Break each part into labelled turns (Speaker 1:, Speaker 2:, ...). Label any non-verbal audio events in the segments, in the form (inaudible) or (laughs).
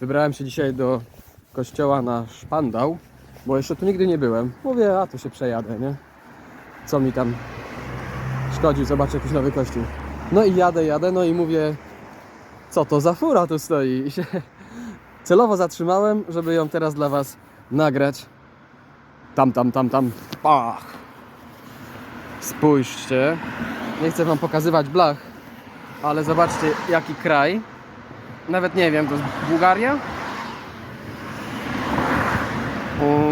Speaker 1: Wybrałem się dzisiaj do kościoła na Szpandał, bo jeszcze tu nigdy nie byłem. Mówię, a tu się przejadę, nie? Co mi tam szkodzi, zobaczę jakiś nowy kościół. No i jadę, jadę, no i mówię, co to za fura tu stoi? I się (laughs) celowo zatrzymałem, żeby ją teraz dla Was nagrać. Tam, tam, tam, tam, pach! Spójrzcie. Nie chcę Wam pokazywać blach, ale zobaczcie jaki kraj. Nawet nie wiem, to jest Bułgaria?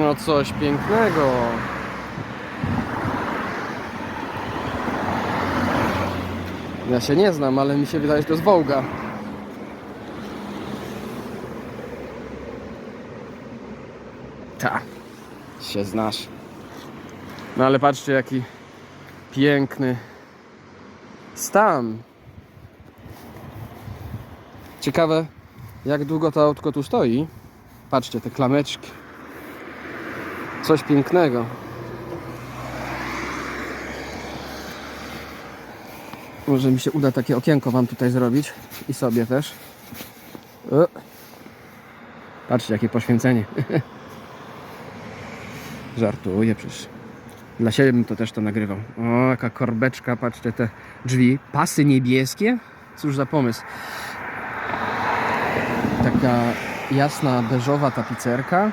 Speaker 1: No coś pięknego. Ja się nie znam, ale mi się wydaje, że to jest Wołga. Ta, się znasz. No ale patrzcie jaki piękny stan. Ciekawe, jak długo to autko tu stoi. Patrzcie, te klameczki. Coś pięknego. Może mi się uda takie okienko Wam tutaj zrobić. I sobie też. O. Patrzcie, jakie poświęcenie. (laughs) Żartuję przecież. Dla siebie bym to też to nagrywał. O, jaka korbeczka, patrzcie te drzwi. Pasy niebieskie? Cóż za pomysł. Taka jasna, beżowa tapicerka.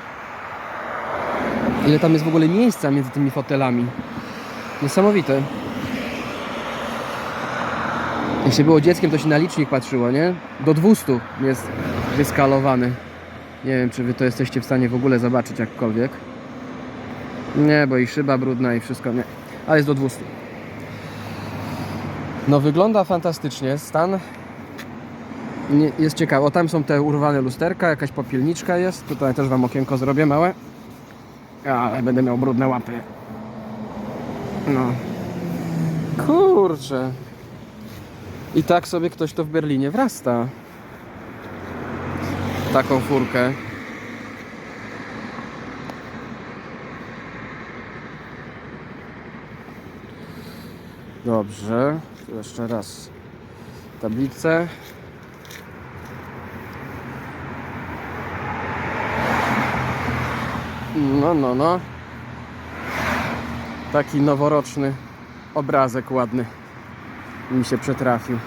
Speaker 1: Ile tam jest w ogóle miejsca między tymi fotelami. Niesamowite. Jak się było dzieckiem, to się na licznik patrzyło, nie? Do 200 jest wyskalowany. Nie wiem, czy wy to jesteście w stanie w ogóle zobaczyć jakkolwiek. Nie, bo i szyba brudna i wszystko, nie. Ale jest do 200. No wygląda fantastycznie. Stan nie, jest ciekawy. O, tam są te urwane lusterka, jakaś popielniczka jest. Tutaj też wam okienko zrobię małe. Ale będę miał brudne łapy. No. Kurczę. I tak sobie ktoś to w Berlinie wrasta. Taką furkę. Dobrze. Jeszcze raz tablicę. No, no, no. Taki noworoczny obrazek ładny mi się przetrafił.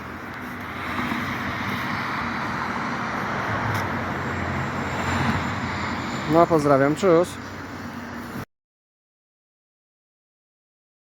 Speaker 1: No, pozdrawiam, cześć.